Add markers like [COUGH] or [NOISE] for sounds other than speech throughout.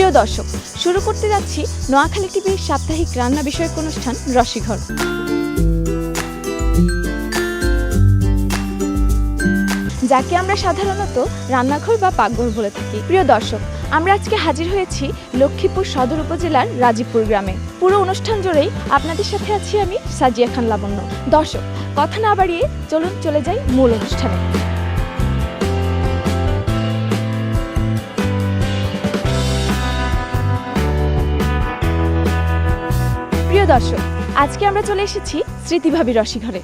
প্রিয় দর্শক, শুরু করতে যাচ্ছি নোয়াখালী টিভির সাপ্তাহিক রান্না বিষয়ক অনুষ্ঠান রসিঘর যাকে আমরা সাধারণত রান্নাঘর বা পাকঘর বলে থাকি। প্রিয় দর্শক, আমরা আজকে হাজির হয়েছি লক্ষ্মীপুর সদর উপজেলার রাজীবপুর গ্রামে। পুরো অনুষ্ঠান জুড়েই আপনাদের সাথে আছি আমি সাজিয়া খান লাবণ্য। দর্শক, কথা না বাড়িয়ে চলুন চলে যাই মূল অনুষ্ঠানে। প্রিয় দর্শক আজকে আমরা চলে এসেছি স্মৃতিভাবী রসিঘরে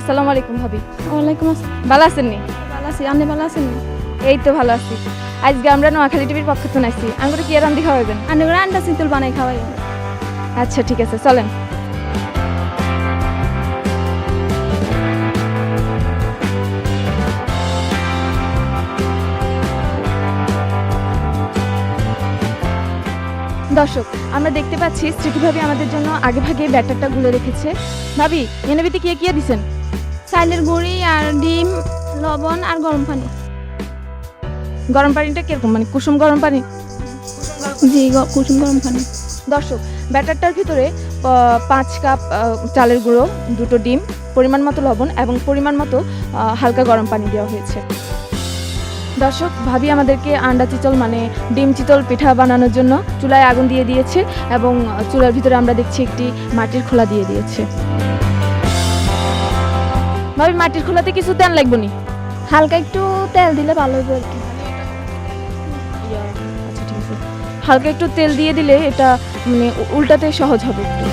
আসসালামু আলাইকুম ভাবি। ওয়ালাইকুম আসসালাম। ভালো আছেন নি? ভালো আছি আপনি ভালো আছেন এই তো ভালো আছি। আজকে আমরা নোয়াখালী টিভির পক্ষ থেকে আমি আমরা কি রান্দি খাওয়াবেন? আমি করে আন্ডা সিতুল বানাই খাওয়াই। আচ্ছা ঠিক আছে চলেন। দর্শক আমরা দেখতে পাচ্ছি স্মৃতিভাবি আমাদের জন্য আগে ভাগে ব্যাটারটা গুলে রেখেছে। ভাবি এনে কে কি দিছেন? চাইলের গুঁড়ি আর ডিম লবণ আর গরম পানি। গরম পানিটা কীরকম? মানে কুসুম গরম পানি? জি গ- কুসুম গরম পানি। দর্শক ব্যাটারটার ভিতরে আহ, পাঁচ কাপ আহ, চালের গুঁড়ো দুটো ডিম পরিমাণ মতো লবণ এবং পরিমাণ মতো আহ, হালকা গরম পানি দেওয়া হয়েছে। দর্শক ভাবি আমাদেরকে আন্ডা চিতল মানে ডিম চিতল পিঠা বানানোর জন্য চুলায় আগুন দিয়ে দিয়েছে এবং চুলার ভিতরে আমরা দেখছি একটি মাটির খোলা দিয়ে দিয়েছে। ভাবি মাটির খোলাতে কিছু তেল লাগবে নি? হালকা একটু তেল দিলে ভালো হবে আর কি। আচ্ছা হালকা একটু তেল দিয়ে দিলে এটা মানে উল্টাতে সহজ হবে একটু।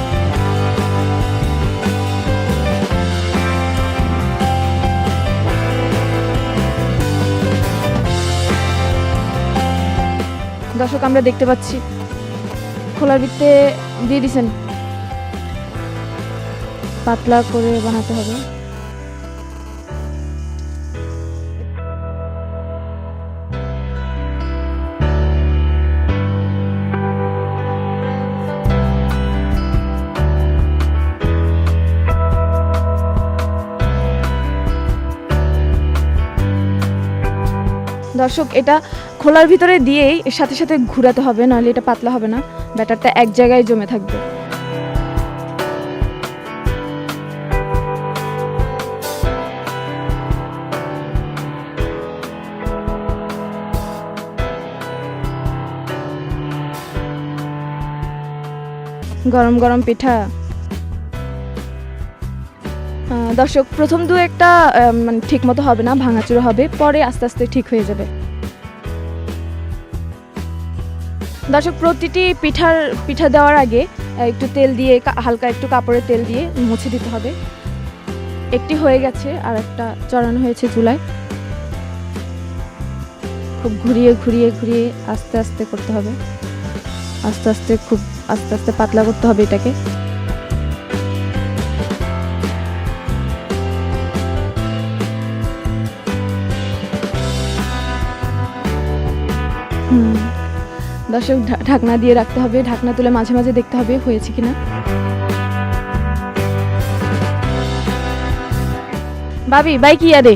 দর্শক আমরা দেখতে পাচ্ছি। খোলার ভিত্তে দিয়ে দিছেন। পাতলা করে বানাতে হবে। দর্শক এটা খোলার ভিতরে দিয়েই এর সাথে সাথে ঘুরাতে হবে, নাহলে এটা পাতলা হবে না। ব্যাটারটা এক জায়গায় জমে থাকবে। গরম গরম পিঠা। দর্শক, প্রথম দু একটা মানে ঠিক মতো হবে না, ভাঙাচুরো হবে, পরে আস্তে আস্তে ঠিক হয়ে যাবে। দর্শক, প্রতিটি পিঠার, পিঠা দেওয়ার আগে একটু তেল দিয়ে হালকা একটু কাপড়ে তেল দিয়ে মুছে দিতে হবে। একটি হয়ে গেছে আর একটা চড়ানো হয়েছে চুলায়। খুব ঘুরিয়ে ঘুরিয়ে ঘুরিয়ে আস্তে আস্তে করতে হবে। আস্তে আস্তে, খুব আস্তে আস্তে পাতলা করতে হবে এটাকে। দর্শক ঢাকনা দিয়ে রাখতে হবে, ঢাকনা তুলে মাঝে মাঝে দেখতে হবে হয়েছে কিনা। বাবি, বাই কি আরে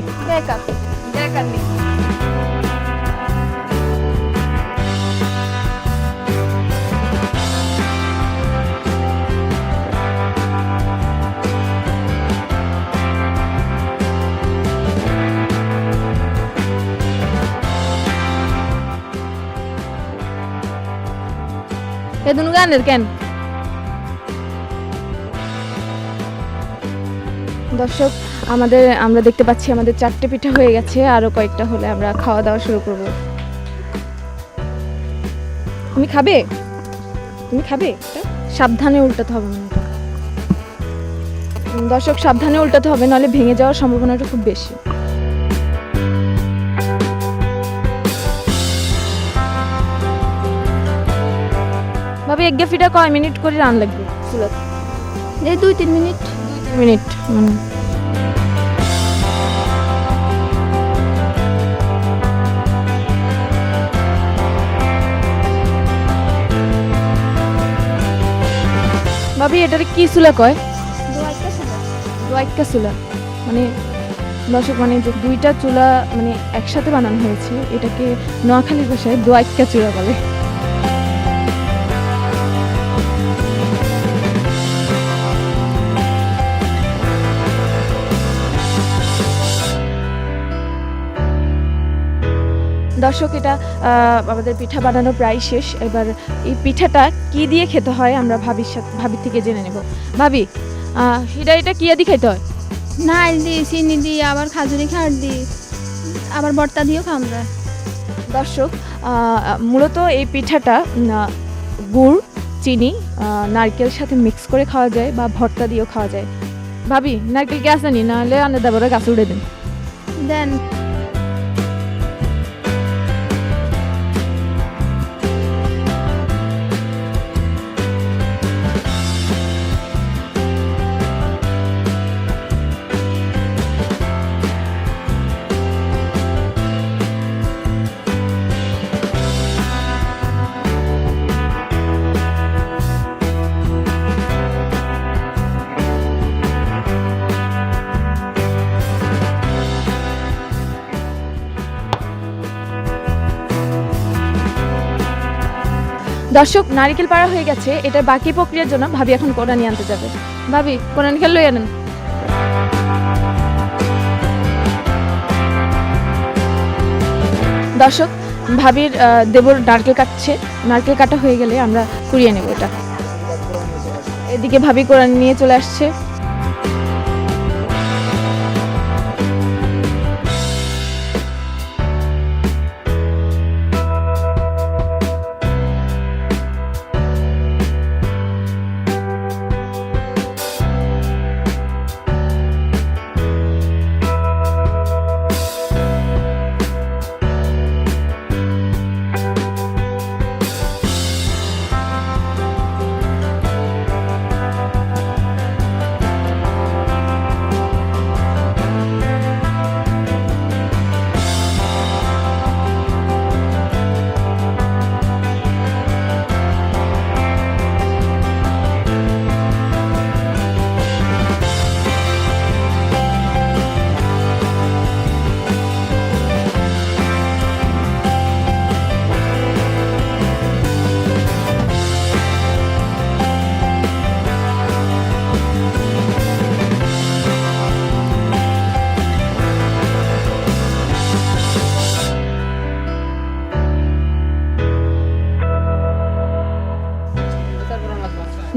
এ গানের দর্শক, আমাদের, আমরা দেখতে পাচ্ছি আমাদের চারটে পিঠা হয়ে গেছে আরও কয়েকটা হলে আমরা খাওয়া দাওয়া শুরু করব। তুমি খাবে? তুমি খাবে? সাবধানে উল্টাতে হবে দর্শক, সাবধানে উল্টাতে হবে, নাহলে ভেঙে যাওয়ার সম্ভাবনাটা খুব বেশি। এক গেফিটা কয় মিনিট করে রান লাগবে? চুলাতে এই দুই তিন মিনিট। দুই মিনিট মানে ভাবি এটার কি চুলা কয়? দোয়াইক্কা চুলা মানে দর্শক মানে যে দুইটা চুলা মানে একসাথে বানানো হয়েছে এটাকে নোয়াখালীর ভাষায় দোয়াইক্কা চুলা বলে। দর্শক এটা আমাদের পিঠা বানানো প্রায় শেষ। এবার এই পিঠাটা কি দিয়ে খেতে হয় আমরা ভাবির সাথে ভাবির থেকে জেনে নেব। ভাবি আহ, এটা কি দিয়ে খাইতে হয়? নাইল দিই চিনি দিই আবার খাজুরি খাট দিই আবার বর্তা দিয়েও খাওয়া যায়। দর্শক মূলত এই পিঠাটা গুড় চিনি নারকেল সাথে মিক্স করে খাওয়া যায় বা ভর্তা দিয়েও খাওয়া যায়। ভাবি নারকেল কি আসেনি নাহলে আনে দেবরে গাছ উড়ে দিন। দেন। দর্শক নারিকেল পাড়া হয়ে গেছে। এটার বাকি প্রক্রিয়ার জন্য ভাবি এখন কোরআন আনতে যাবে। ভাবি কোরআন খেল লই আনেন দর্শক, ভাবির দেবর নারকেল কাটছে। নারকেল কাটা হয়ে গেলে আমরা কুড়িয়ে নেব এটা। এদিকে ভাবি কোরআন নিয়ে চলে আসছে।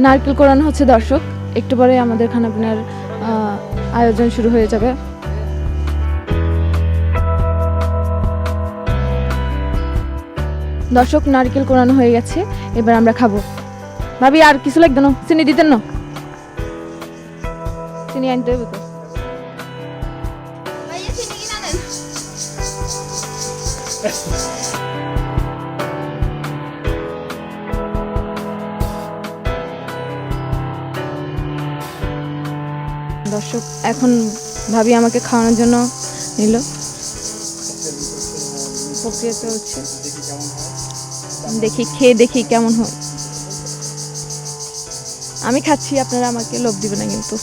নারকেল কোরআন হচ্ছে, দর্শক। একটু পরে আমাদের খানাপিনার আয়োজন শুরু হয়ে যাবে। দর্শক, নারকেল কোরআন হয়ে গেছে। এবার আমরা খাব। ভাবি, আর কিছু লাগবে না? চিনি দিতেন না? চিনি আনতে হবে তো। দর্শক, এখন ভাবি আমাকে খাওয়ানোর জন্য নিল। প্রক্রিয়া চলছে। দেখি, খেয়ে দেখি কেমন হয়। আমি খাচ্ছি, আপনারা আমাকে লোভ দিবে না কিন্তু।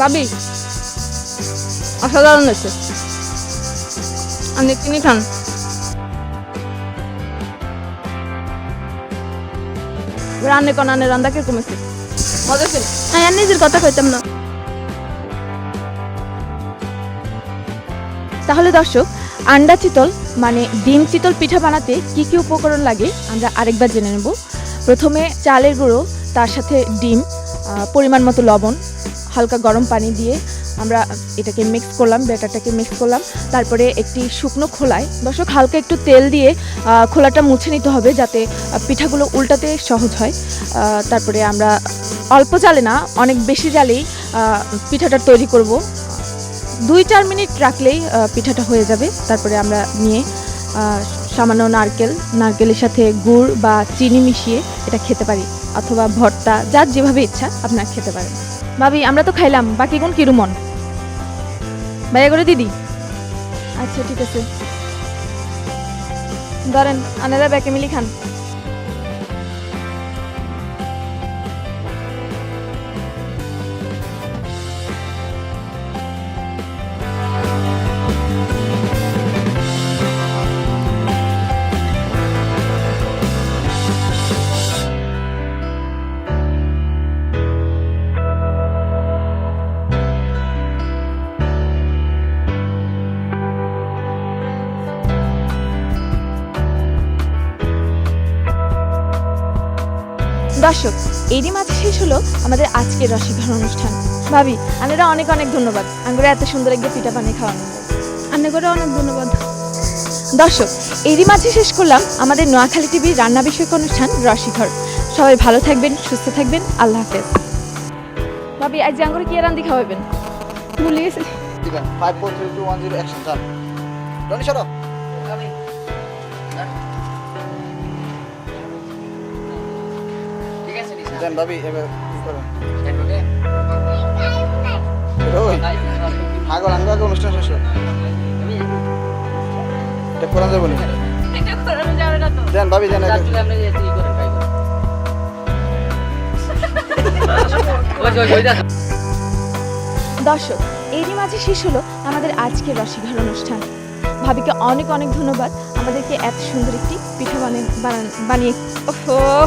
ভাবি, অসাধারণ হয়েছে। আপনি কিনে খান? রান্নে কোন আনে রান্না কীরকম হয়েছে মজা ছিল। নিজের কথা কইতাম না। তাহলে দর্শক আন্ডা চিতল মানে ডিম চিতল পিঠা বানাতে কি কি উপকরণ লাগে আমরা আরেকবার জেনে নেব। প্রথমে চালের গুঁড়ো তার সাথে ডিম পরিমাণ মতো লবণ হালকা গরম পানি দিয়ে আমরা এটাকে মিক্স করলাম, ব্যাটারটাকে মিক্স করলাম। তারপরে একটি শুকনো খোলায়, দর্শক, হালকা একটু তেল দিয়ে খোলাটা মুছে নিতে হবে যাতে পিঠাগুলো উল্টাতে সহজ হয়। তারপরে আমরা অল্প জালে না, অনেক বেশি জালেই পিঠাটা তৈরি করব। দুই চার মিনিট রাখলেই পিঠাটা হয়ে যাবে। তারপরে আমরা নিয়ে সামান্য নারকেল, নারকেলের সাথে গুড় বা চিনি মিশিয়ে এটা খেতে পারি, অথবা ভর্তা, যার যেভাবে ইচ্ছা, আপনার খেতে পারেন। ভাবি, আমরা তো খাইলাম, বাকি কোন কিরুমন ভাইয়া করে দিদি? আচ্ছা ঠিক আছে। ধরেন আনারা ব্যাকে মিলি খান। দর্শক এরই মাঝে শেষ হলো আমাদের আজকের রসিকঘর অনুষ্ঠান। ভাবি আনারা অনেক অনেক ধন্যবাদ। আঙ্গুরে এত সুন্দর একটা পিঠা পানি খাওয়ানো। আন্নে করে অনেক ধন্যবাদ। দর্শক এরই মাঝে শেষ করলাম আমাদের নোয়াখালী টিভির রান্না বিষয়ক অনুষ্ঠান রসিঘর সবাই ভালো থাকবেন সুস্থ থাকবেন। আল্লাহ হাফেজ। ভাবি আজ আঙ্গুরে কি রান্দি খাওয়াবেন? ভুলে গেছি। দিবেন five four three two one zero action চান রনি সরো। দেন ভাবি এবার কি করেন? আগে অনুষ্ঠান শেষ। এটা করা যাবে না দেন ভাবি দেন [LAUGHS] দর্শক এরই মাঝে শেষ হলো আমাদের আজকের রসিঘর অনুষ্ঠান। ভাবিকে অনেক অনেক ধন্যবাদ। আমাদেরকে এত সুন্দর একটি পিঠা বানিয়ে বানিয়ে ওহো